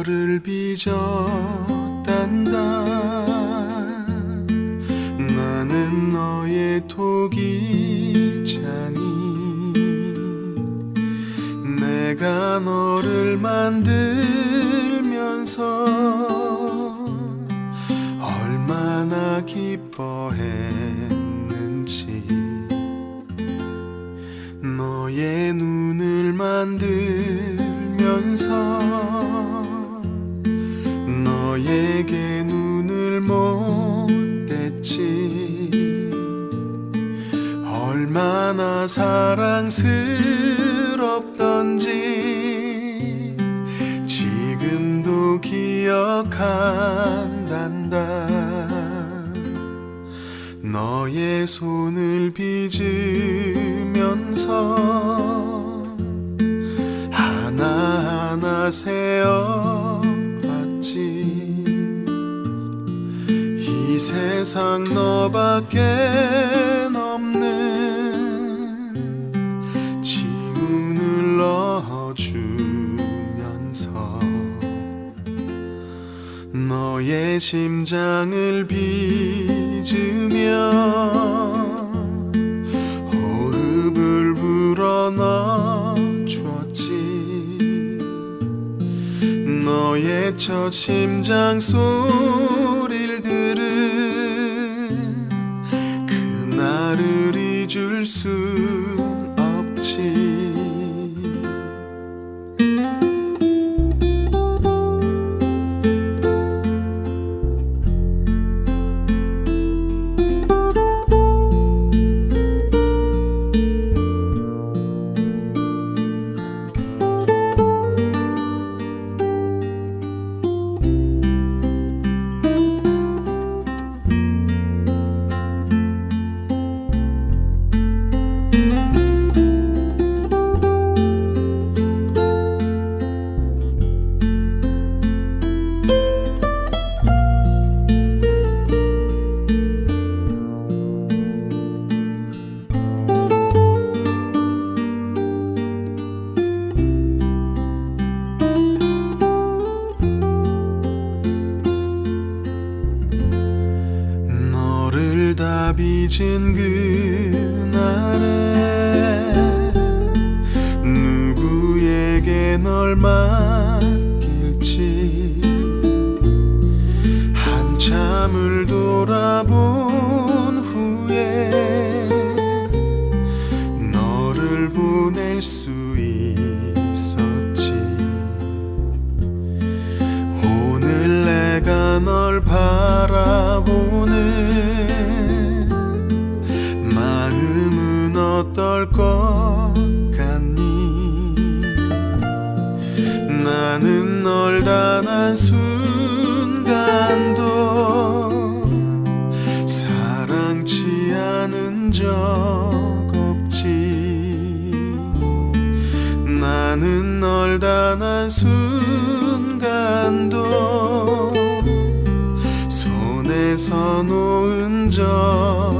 너를 빚었단다. 나는 너의 토기장이 내가 너를 만들면서 얼마나 기뻐했는지. 너의 눈을 만들면서 너에게 눈을 못 댔지. 얼마나 사랑스럽던지. 지금도 기억한단다. 너의 손을 빚으면서 하나하나 세어 세상 너밖에 없는 지문을 넣어주면서 너의 심장을 빚으며 호흡을 불어넣어 주었지. 너의 첫 심장 소 그날 빚은 그날에 누구에게 널 맡길지 한참을 돌아본 후에 너를 보낼 수 있 나는 널 단 한 순간도 사랑치 않은 적 없지. 나는 널 단 한 순간도 손에서 놓은 적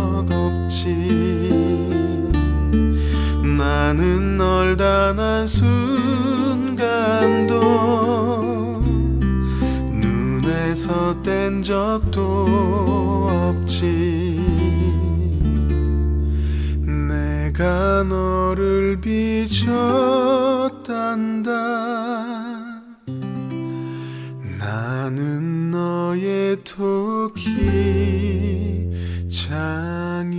눈에서 뗀 적도 없지. 내가 너를 빚었단다. 나는 너의 토끼 장